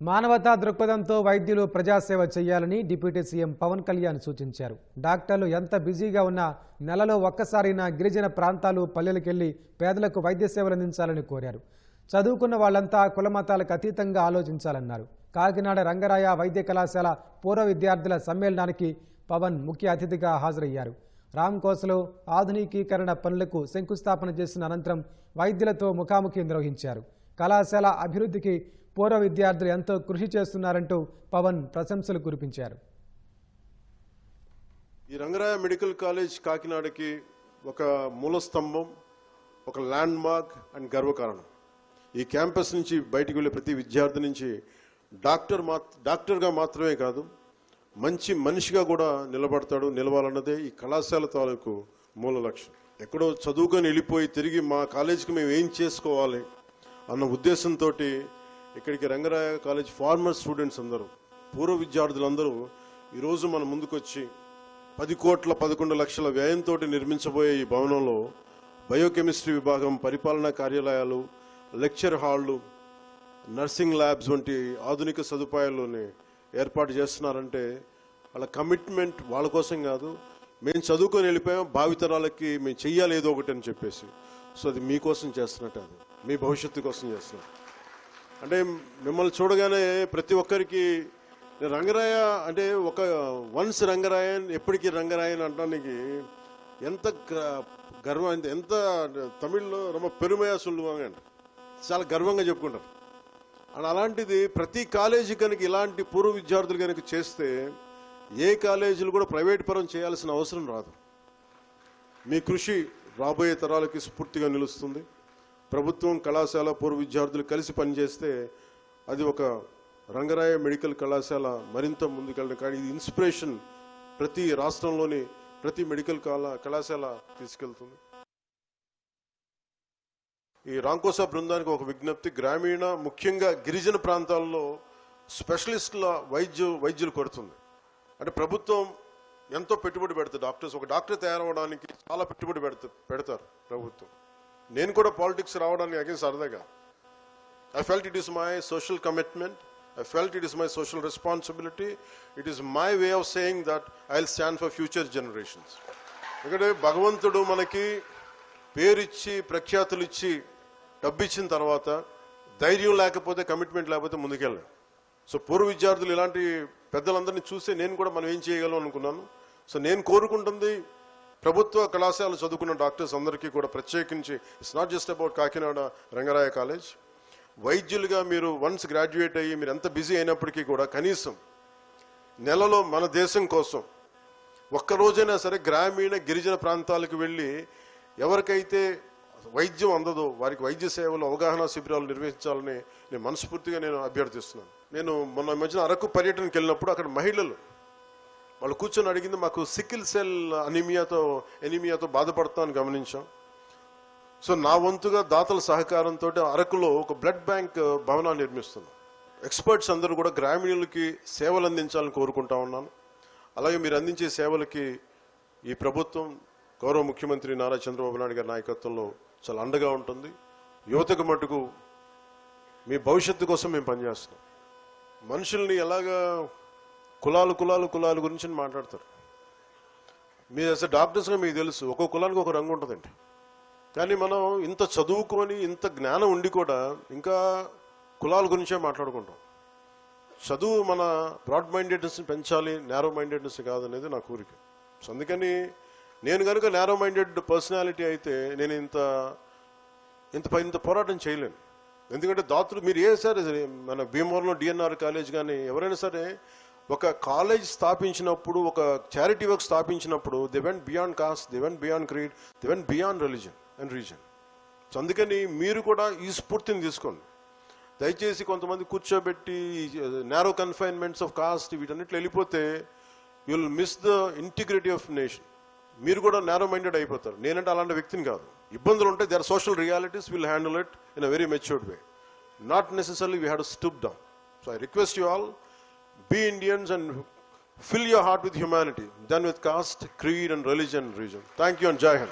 మానవతా దృక్పథంతో వైద్యులు ప్రజాసేవ చేయాలని డిప్యూటీ సీఎం పవన్ కళ్యాణ్ సూచించారు. డాక్టర్లు ఎంత బిజీగా ఉన్నా నెలలో ఒక్కసారైనా గిరిజన ప్రాంతాలు పల్లెలకెళ్ళి పేదలకు వైద్య సేవలు అందించాలని కోరారు. చదువుకున్న వాళ్ళంతా కులమతాలకు అతీతంగా ఆలోచించాలన్నారు. కాకినాడ రంగరాయ వైద్య కళాశాల పూర్వ విద్యార్థుల సమ్మేళనానికి పవన్ ముఖ్య అతిథిగా హాజరయ్యారు. రామ్కోసలో ఆధునికీకరణ పనులకు శంకుస్థాపన చేసిన అనంతరం వైద్యులతో ముఖాముఖి నిర్వహించారు. కళాశాల అభివృద్ధికి పూర్వ విద్యార్థులు ఎంతో కృషి చేస్తున్నారంటూ పవన్ ప్రశంసలు కురిపించారు. ఈ రంగరాయ మెడికల్ కాలేజ్ కాకినాడకి ఒక మూల స్తంభం ఒక ల్యాండ్ మార్క్ అండ్ గర్వకారణం. ఈ క్యాంపస్ నుంచి బయటికి వెళ్ళే ప్రతి విద్యార్థి నుంచి డాక్టర్ మా డాక్టర్గా మాత్రమే కాదు మంచి మనిషిగా కూడా నిలబడతాడు నిలవాలన్నదే ఈ కళాశాల తాలూకు మూల లక్ష్యం. ఎక్కడో చదువుకొని వెళ్ళిపోయి తిరిగి మా కాలేజీకి మేము ఏం చేసుకోవాలి అన్న ఉద్దేశంతో ఇక్కడికి రంగరాయ కాలేజ్ ఫార్మర్ స్టూడెంట్స్ అందరూ పూర్వ విద్యార్థులందరూ ఈరోజు మన ముందుకొచ్చి పది కోట్ల పదకొండు లక్షల వ్యయంతో నిర్మించబోయే ఈ భవనంలో బయోకెమిస్ట్రీ విభాగం పరిపాలనా కార్యాలయాలు లెక్చర్ హాళ్ళు నర్సింగ్ ల్యాబ్స్ వంటి ఆధునిక సదుపాయాల్లోనే ఏర్పాటు చేస్తున్నారంటే వాళ్ళ కమిట్మెంట్ వాళ్ళ కోసం కాదు మేము చదువుకొని వెళ్ళిపోయాం భావితరాలకి మేము చెయ్యాలి ఏదో ఒకటి అని చెప్పేసి. సో అది మీకోసం చేస్తున్నట్టు అది. మీ భవిష్యత్తు కోసం చేస్తున్నారు. అంటే మిమ్మల్ని చూడగానే ప్రతి ఒక్కరికి రంగరాయ అంటే ఒక వన్స్ రంగరాయన్ ఎప్పటికీ రంగరాయన్ అంటానికి ఎంత గర్వం ఎంత- తమిళ్ళో రొమ్మ పెరుమయ సుల్లువాங்க చాలా గర్వంగా చెప్పుకుంటారు. అండ్ అలాంటిది ప్రతి కాలేజీ కనుక ఇలాంటి పూర్వ విద్యార్థులు కనుక చేస్తే ఏ కాలేజీలు కూడా ప్రైవేట్ పరం చేయాల్సిన అవసరం రాదు. మీ కృషి రాబోయే తరాలకి స్ఫూర్తిగా నిలుస్తుంది. ప్రభుత్వం కళాశాల పూర్వ విద్యార్థులు కలిసి పనిచేస్తే అది ఒక రంగరాయ మెడికల్ కళాశాల మరింత ముందుకెళ్ళడం కానీ ఇది ఇన్స్పిరేషన్ ప్రతి రాష్ట్రంలోని ప్రతి మెడికల్ కళా కళాశాల తీసుకెళ్తుంది. ఈ రాంకోసా బృందానికి ఒక విజ్ఞప్తి గ్రామీణ ముఖ్యంగా గిరిజన ప్రాంతాల్లో స్పెషలిస్టుల వైద్య వైద్యులు కొడుతుంది. అంటే ప్రభుత్వం ఎంతో పెట్టుబడి పెడుతుంది. డాక్టర్స్ ఒక డాక్టర్ తయారవడానికి చాలా పెట్టుబడి పెడతారు ప్రభుత్వం. నేను కూడా పాలిటిక్స్ రావడానికి అగేన్ సరదాగా I felt it is my social commitment I felt it is my social responsibility it is my way of saying that I will stand for future generations ఎందుకంటే భగవంతుడు మనకి పేరిచ్చి ప్రఖ్యాతులు ఇచ్చి డబ్బు ఇచ్చిన తర్వాత ధైర్యం లేకపోతే కమిట్మెంట్ లేకపోతే ముందుకెళ్ళాం. సో పూర్వ విద్యార్థులు ఇలాంటి పెద్దలందరినీ చూస్తే నేను కూడా మనం ఏం చేయగలం అనుకున్నాను. సో నేను కోరుకుంటుంది ప్రభుత్వ కళాశాల చదువుకున్న డాక్టర్స్ అందరికీ కూడా ప్రత్యేకించి it's not just about Kakinada Rangaraya college. వైద్యులుగా మీరు వన్స్ గ్రాడ్యుయేట్ అయ్యి మీరు ఎంత బిజీ అయినప్పటికీ కూడా కనీసం నెలలో మన దేశం కోసం ఒక్క రోజైనా సరే గ్రామీణ గిరిజన ప్రాంతాలకు వెళ్ళి ఎవరికైతే వైద్యం అందదో వారికి వైద్య సేవలు అవగాహన శిబిరాలు నిర్వహించాలని నేను మనస్ఫూర్తిగా నేను అభ్యర్థిస్తున్నాను. నేను మొన్న ఈ మధ్యన అరకు పర్యటనకి వెళ్ళినప్పుడు అక్కడ మహిళలు వాళ్ళు కూర్చొని అడిగింది మాకు సికిల్ సెల్ అనిమియాతో ఎనిమియాతో బాధపడతామని గమనించాం. సో నా వంతుగా దాతల సహకారంతో అరకులో ఒక బ్లడ్ బ్యాంక్ భవనాన్ని నిర్మిస్తున్నాం. ఎక్స్పర్ట్స్ అందరూ కూడా గ్రామీణులకి సేవలు అందించాలని కోరుకుంటా ఉన్నాను. అలాగే మీరు అందించే సేవలకి ఈ ప్రభుత్వం గౌరవ ముఖ్యమంత్రి నారా చంద్రబాబు నాయుడు గారి నాయకత్వంలో చాలా అండగా ఉంటుంది. యువతకు మటుకు మీ భవిష్యత్తు కోసం మేము పనిచేస్తున్నాం. మనుషుల్ని ఎలాగా కులాలు కులాలు కులాల గురించి మాట్లాడతారు. మీరు అసలు డాక్టర్స్గా మీకు తెలుసు ఒక్కో కులానికి ఒక రంగు ఉంటుందండి. కానీ మనం ఇంత చదువుకొని ఇంత జ్ఞానం ఉండి కూడా ఇంకా కులాల గురించే మాట్లాడుకుంటాం. చదువు మన బ్రాడ్ మైండెడ్నెస్ని పెంచాలి నేరో మైండెడ్నెస్ కాదనేది నా కోరిక. సో అందుకని నేను కనుక నేరో మైండెడ్ పర్సనాలిటీ అయితే నేను ఇంత ఇంత ఇంత పోరాటం చేయలేను. ఎందుకంటే దాతలు మీరు ఏ సరే సరే, మన భీమవరంలో డిఎన్ఆర్ కాలేజ్ కానీ ఎవరైనా సరే ఒక కాలేజ్ స్థాపించినప్పుడు ఒక charity work స్థాపించినప్పుడు they went beyond caste they went beyond creed they went beyond religion and reason so అందుకని మీరు కూడా ఈ స్ఫూర్తిని తీసుకోండి. దయచేసి కొంతమంది కూర్చోబెట్టి నేరో కన్ఫైన్మెంట్స్ ఆఫ్ కాస్ట్ వీటన్నిటి వెళ్ళిపోతే will miss the integrity of nation మీరు కూడా నేరో మైండెడ్ అయిపోతారు. నేనంటే అలాంటి వ్యక్తిని కాదు. ఇబ్బందులు ఉంటే their social realities will handle it in a very matured way not necessary we had stoop down so I request you all be Indians and fill your heart with humanity, then with caste, creed, and religion, region. Thank you and Jai Hind.